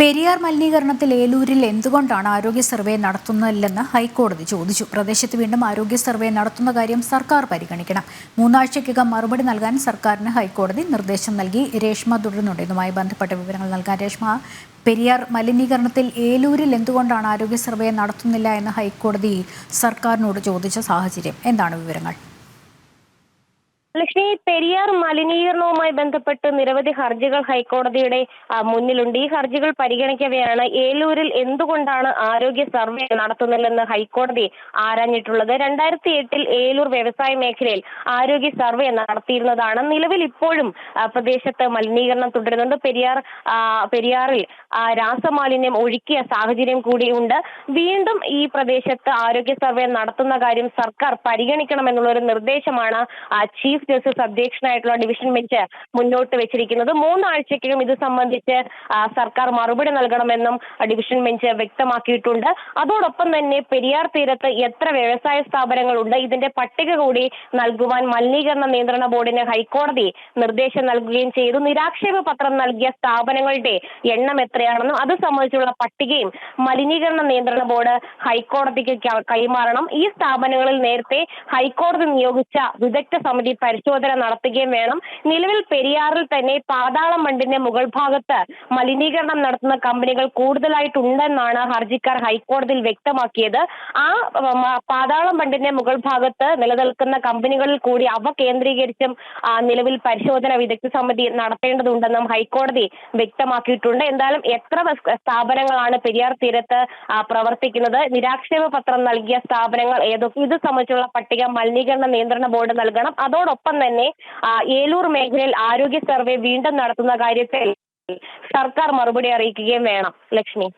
പെരിയാർ മലിനീകരണത്തിൽ ഏലൂരിൽ എന്തുകൊണ്ടാണ് ആരോഗ്യ സർവേ നടത്തുന്നില്ലെന്ന് ഹൈക്കോടതി ചോദിച്ചു. പ്രദേശത്ത് വീണ്ടും ആരോഗ്യ സർവേ നടത്തുന്ന കാര്യം സർക്കാർ പരിഗണിക്കണം. മൂന്നാഴ്ചയ്ക്കകം മറുപടി നൽകാൻ സർക്കാരിന് ഹൈക്കോടതി നിർദ്ദേശം നൽകി. രേഷ്മ തുടരുന്നുണ്ട് ഇതുമായി ബന്ധപ്പെട്ട വിവരങ്ങൾ നൽകാൻ രേഷ്മ. പെരിയാർ മലിനീകരണത്തിൽ ഏലൂരിൽ എന്തുകൊണ്ടാണ് ആരോഗ്യ സർവേ നടത്തുന്നില്ല എന്ന് ഹൈക്കോടതി സർക്കാരിനോട് ചോദിച്ച സാഹചര്യം. എന്താണ് വിവരങ്ങൾ? ലക്ഷ്മി പെരിയാർ മലിനീകരണവുമായി ബന്ധപ്പെട്ട് നിരവധി ഹർജികൾ ഹൈക്കോടതിയുടെ മുന്നിലുണ്ട്. ഈ ഹർജികൾ പരിഗണിക്കവെയാണ് ഏലൂരിൽ എന്തുകൊണ്ടാണ് ആരോഗ്യ സർവേ നടത്തുന്നില്ലെന്ന് ഹൈക്കോടതി ആരാഞ്ഞിട്ടുള്ളത്. രണ്ടായിരത്തി എട്ടിൽ ഏലൂർ വ്യവസായ മേഖലയിൽ ആരോഗ്യ സർവേ നടത്തിയിരുന്നതാണ്. നിലവിൽ ഇപ്പോഴും പ്രദേശത്ത് മലിനീകരണം തുടരുന്നുണ്ട്. പെരിയാർ പെരിയാറിൽ രാസമാലിന്യം ഒഴുക്കിയ സാഹചര്യം കൂടിയുണ്ട്. വീണ്ടും ഈ പ്രദേശത്ത് ആരോഗ്യ സർവേ നടത്തുന്ന കാര്യം സർക്കാർ പരിഗണിക്കണമെന്നുള്ള ഒരു നിർദ്ദേശമാണ് ചീഫ് ജസ്റ്റിസ് അധ്യക്ഷനായിട്ടുള്ള ഡിവിഷൻ ബെഞ്ച് മുന്നോട്ട് വെച്ചിരിക്കുന്നത്. മൂന്നാഴ്ചക്കകം ഇത് സംബന്ധിച്ച് സർക്കാർ മറുപടി നൽകണമെന്നും ഡിവിഷൻ ബെഞ്ച് വ്യക്തമാക്കിയിട്ടുണ്ട്. അതോടൊപ്പം തന്നെ പെരിയാർ തീരത്ത് എത്ര വ്യവസായ സ്ഥാപനങ്ങളുണ്ട് ഇതിന്റെ പട്ടിക കൂടി നൽകുവാൻ മലിനീകരണ നിയന്ത്രണ ബോർഡിന് ഹൈക്കോടതി നിർദ്ദേശം നൽകുകയും ചെയ്തു. നിരാക്ഷേപ പത്രം നൽകിയ സ്ഥാപനങ്ങളുടെ എണ്ണം എത്രയാണെന്നും അത് സംബന്ധിച്ചുള്ള പട്ടികയും മലിനീകരണ നിയന്ത്രണ ബോർഡ് ഹൈക്കോടതിക്ക് കൈമാറണം. ഈ സ്ഥാപനങ്ങളിൽ നേരത്തെ ഹൈക്കോടതി നിയോഗിച്ച വിദഗ്ധ സമിതി പരിശോധന നടത്തുകയും വേണം. നിലവിൽ പെരിയാറിൽ തന്നെ പാതാളം ബണ്ടിന്റെ മുകൾ ഭാഗത്ത് മലിനീകരണം നടത്തുന്ന കമ്പനികൾ കൂടുതലായിട്ടുണ്ടെന്നാണ് ഹർജിക്കാർ ഹൈക്കോടതിയിൽ വ്യക്തമാക്കിയത്. ആ പാതാളം ബണ്ടിന്റെ മുകൾ ഭാഗത്ത് നിലനിൽക്കുന്ന കമ്പനികളിൽ കൂടി അവ കേന്ദ്രീകരിച്ചും നിലവിൽ പരിശോധന വിദഗ്ധ സമിതി നടത്തേണ്ടതുണ്ടെന്നും ഹൈക്കോടതി വ്യക്തമാക്കിയിട്ടുണ്ട്. എന്തായാലും എത്ര സ്ഥാപനങ്ങളാണ് പെരിയാർ തീരത്ത് പ്രവർത്തിക്കുന്നത്? നിരാക്ഷേപ പത്രം നൽകിയ സ്ഥാപനങ്ങൾ ഏതൊക്കെ? ഇത് സംബന്ധിച്ചുള്ള പട്ടിക മലിനീകരണ നിയന്ത്രണ ബോർഡ് നൽകണം. അതോടൊപ്പം തന്നെ ഏലൂർ മേഖലയിൽ ആരോഗ്യ സർവേ വീണ്ടും നടത്തുന്ന കാര്യത്തിൽ സർക്കാർ മറുപടി അറിയിക്കുകയും വേണം. ലക്ഷ്മി.